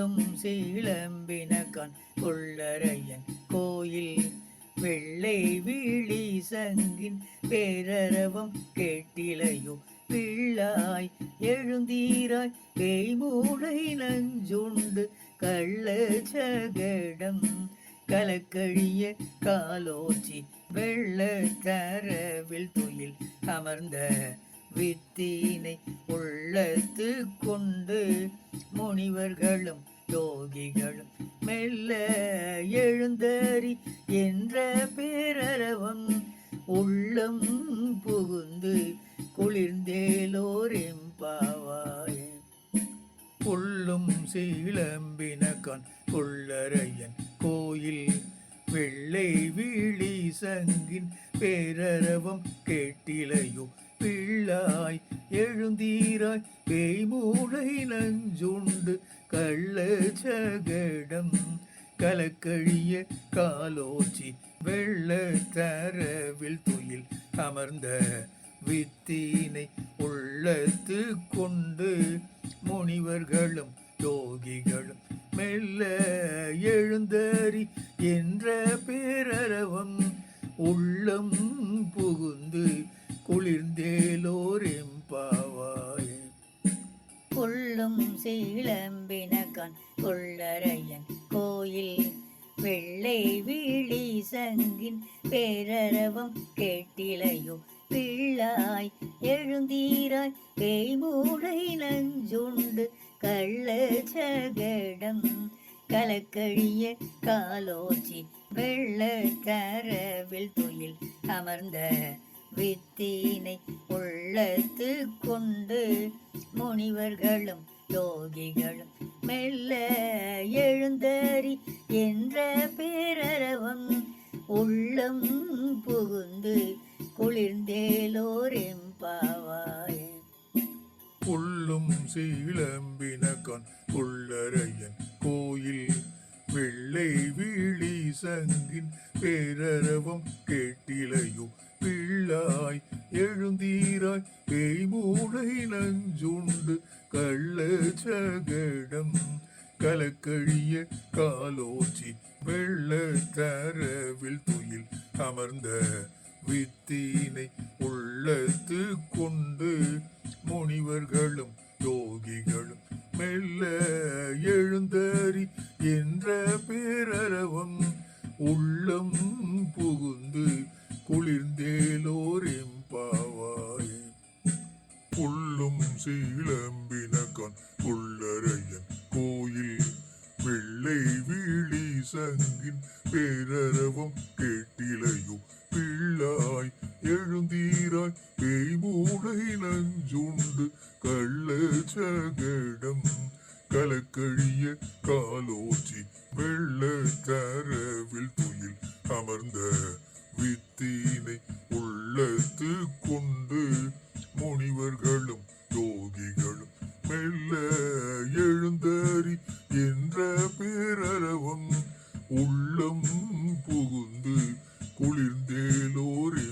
கொள்ளும் சீளம்பினகன் கொள்ளரையன் கோயில் வெள்ளை விழி சங்கின் பேரரவம் கேட்டிலையோ பிள்ளாய் எழுந்தீராய் பேய் மூளை நஞ்சுண்டு கள்ள சகடம் கலக்கழிய காலோச்சி வெள்ள தரவில் துயில் அமர்ந்த வித்தீனை உள்ளத்து கொண்டு முனிவர்களும் யோகிகளும் மெல்ல எழுந்தறி என்ற பேரரவம் உள்ளம் புகுந்து குளிர்ந்தேலோர் எம்பாவாயே புல்லும் சீளம்பினக்கான் கொள்ளரையன் கோயில் வெள்ளை விழி சங்கின் பேரரவம் கேட்டிலையோ பிள்ளாய் எழுந்தீராய் பேய் மூளை நஞ்சுண்டு கள்ள சகடம் கலக்கழிய காலோச்சி வெள்ள தரவில் துயில் அமர்ந்த வித்தீனை உள்ளத்து கொண்டு முனிவர்களும் யோகிகளும் மெல்ல எழுந்தறி என்ற பேரரவம் உள்ளம் புகுந்து குளிர்ந்தேலோர் எம்பாவாயே கொள்ளும் சீளம்பினக்கான் கொள்ளரையன் கோயில் வெள்ளை விழி சங்கின் பேரரவம் கேட்டிலையோ. பிள்ளாய் எழுந்தீராய் பேய் மூளை நஞ்சுண்டு கள்ள சகடம் கலக்கழிய காலோச்சி வெள்ள தரவில் துயில் அமர்ந்த வித்தீனை உள்ளத்து கொண்டு முனிவர்களும் யோகிகளும் மெல்ல எழுந்தறி என்ற பேரரவம் உள்ளம் புகுந்து குளிர்ந்தேலோர் எம்பாவாயே புல்லும் சீளம்பினக்கான் புல்லரையன் கோயில் வெள்ளை வீழி சங்கின் பேரரவம் கேட்டிலையோ பிள்ளாய் எழுந்தீராய் பேய் மூளை நஞ்சுண்டு கள்ள சகடம் கலக்கழிய காலோச்சி வெள்ள தரவில் துயில் அமர்ந்த வித்தீனை உள்ளத்து கொண்டு முனிவர்களும் யோகிகளும் மெல்ல எழுந்த குளிர்ந்தேலோர் எம்பாவாயே புல்லும் சீளம்பினக்கான் புல்லரையன் கோயில் வெள்ளை விழி சங்கின் பேரரவம் கேட்டிலையோ பிள்ளாய் எழுந்தீராய் பேய் மூளை நஞ்சுண்டு கள்ள சகடம் கலக்கழிய காலோச்சி வித்தினை உள்ளத்து கொண்டு முனிவர்களும் யோகிகளும் மெல்ல எழுந்தறி என்ற பேரரவம் உள்ளம் புகுந்து குளிர்ந்தேலோரே